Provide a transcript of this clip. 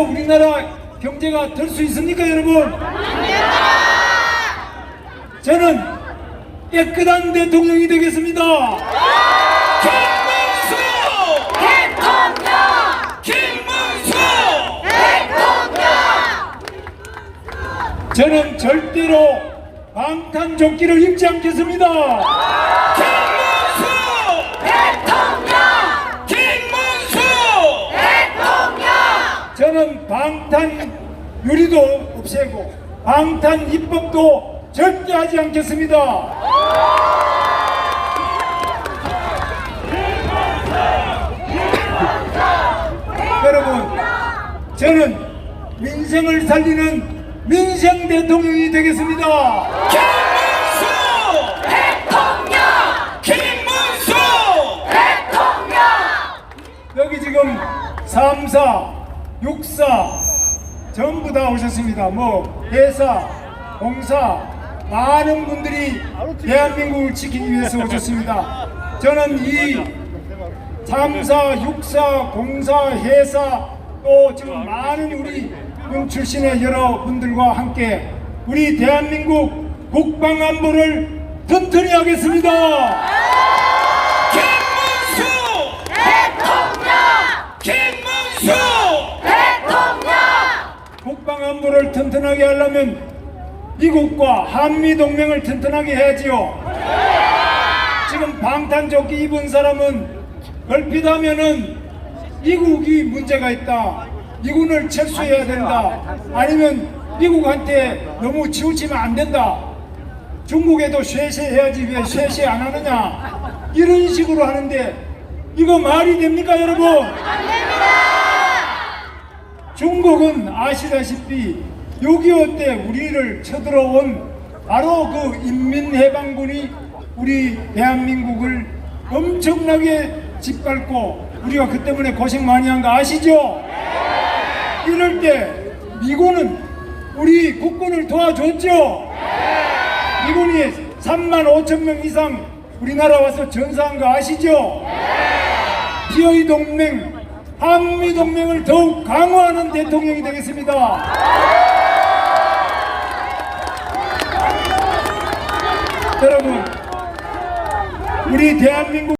우리나라 경제가 될 수 있습니까, 여러분? 저는 깨끗한 대통령이 되겠습니다. 김문수! 김문수! 저는 절대로 방탄조끼를 입지 않겠습니다. 저는 방탄 유리도 없애고 방탄 입법도 절대 하지 않겠습니다. 여러분, 저는 민생을 살리는 민생 대통령이 되겠습니다. 김문수! 김문수! 여기 지금 3사, 6사 전부 다 오셨습니다. 뭐 회사, 공사 많은 분들이 대한민국을 지키기 위해서 오셨습니다. 저는 이 3사, 6사, 공사, 회사 또 지금 많은 우리 군 출신의 여러분들과 함께 우리 대한민국 국방안보를 튼튼히 하겠습니다. 김문수! 김문수! 안보를 튼튼하게 하려면 미국과 한미 동맹을 튼튼하게 해야지요. 지금 방탄조끼 입은 사람은 얼핏 하면은 미국이 문제가 있다. 미군을 철수해야 된다. 아니면 미국한테 너무 치우치면 안 된다. 중국에도 쇠퇴해야지 왜 쇠퇴 안 하느냐. 이런 식으로 하는데 이거 말이 됩니까 여러분? 중국은 아시다시피 6.25 때 우리를 쳐들어온 바로 그 인민해방군이 우리 대한민국을 엄청나게 짓밟고 우리가 그 때문에 고생 많이 한 거 아시죠? 이럴 때 미군은 우리 국군을 도와줬죠? 미군이 3만 5천 명 이상 우리나라 와서 전사한 거 아시죠? 기어이 동맹, 한미 동맹을 더욱 강화하는 대통령이 되겠습니다. 여러분, 우리 대한민국